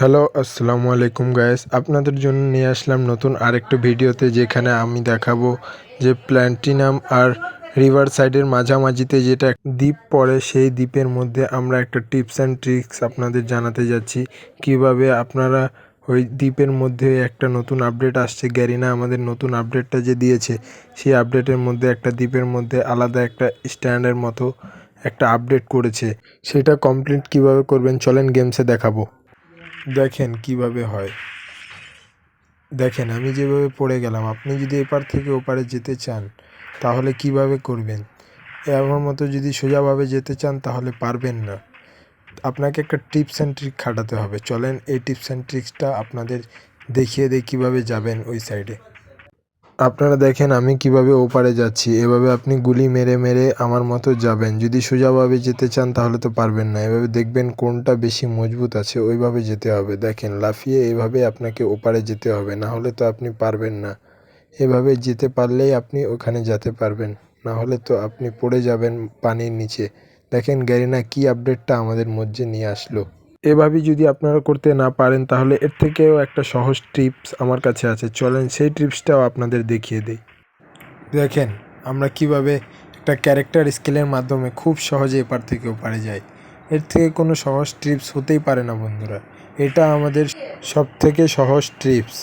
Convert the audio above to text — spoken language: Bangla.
হ্যালো, আসসালামু আলাইকুম গায়েস আপনাদের জন্য নিয়ে আসলাম নতুন আরেকটা ভিডিওতে যেখানে আমি দেখাবো যে প্ল্যান্টিনাম আর রিভার সাইডের মাঝামাঝিতে যেটা দ্বীপ পড়ে, সেই দ্বীপের মধ্যে আমরা একটা টিপস অ্যান্ড ট্রিক্স আপনাদের জানাতে যাচ্ছি। কীভাবে আপনারা ওই দ্বীপের মধ্যে একটা নতুন আপডেট আসছে, গ্যারিনা আমাদের নতুন আপডেটটা যে দিয়েছে, সেই আপডেটের মধ্যে একটা দ্বীপের মধ্যে আলাদা একটা স্ট্যান্ডের মতো একটা আপডেট করেছে। সেটা কমপ্লিট কীভাবে করবেন, চলেন গেমসে দেখাবো। দেখেন কীভাবে হয়। দেখেন, আমি যেভাবে পড়ে গেলাম, আপনি যদি এপার থেকে ওপারে যেতে চান, তাহলে কীভাবে করবেন? আমার মতো যদি সোজাভাবে যেতে চান, তাহলে পারবেন না। আপনাকে একটা টিপস অ্যান্ড ট্রিক খাটাতে হবে। চলেন, এই টিপস অ্যান্ড ট্রিক্সটা আপনাদের দেখিয়ে দিই কীভাবে যাবেন ওই সাইডে। আপনারা দেখেন আমি কীভাবে ওপারে যাচ্ছি। এভাবে আপনি গুলি মেরে মেরে আমার মতো যাবেন। যদি সোজাভাবে যেতে চান তাহলে তো পারবেন না। এভাবে দেখবেন কোনটা বেশি মজবুত আছে, ওইভাবে যেতে হবে। দেখেন, লাফিয়ে এভাবে আপনাকে ওপারে যেতে হবে। না হলে তো আপনি পারবেন না। এভাবে যেতে পারলেই আপনি ওখানে যেতে পারবেন। না হলে তো আপনি পড়ে যাবেন পানির নিচে। দেখেন গ্যারিনা, কি আপডেটটা আমাদের মধ্যে নিয়ে আসলো। এভাবেই যদি আপনারা করতে না পারেন, তাহলে এর থেকেও একটা সহজ টিপস আমার কাছে আছে। চলেন সেই টিপসটাও আপনাদের দেখিয়ে দিই। দেখেন, আমরা কীভাবে একটা ক্যারেক্টার স্কেলের মাধ্যমে খুব সহজে এপার থেকে ওপারে যাই। এর থেকে কোনো সহজ ট্রিপস হতেই পারে না, বন্ধুরা। এটা আমাদের সব থেকে সহজ ট্রিপস